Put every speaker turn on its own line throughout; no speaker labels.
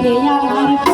别要离。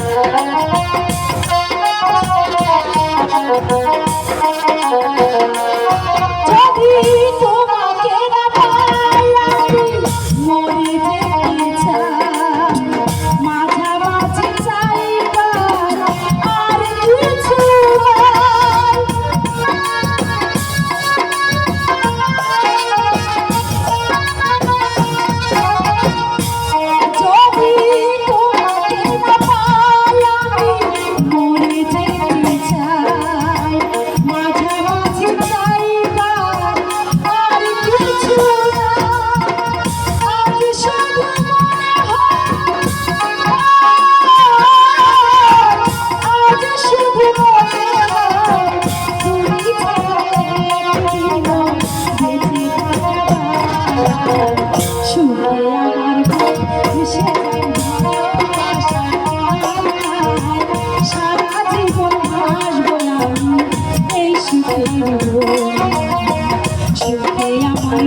সুখে আমার ভেসে সারা জীবন ভাসবো এই সুখে সুখে আমার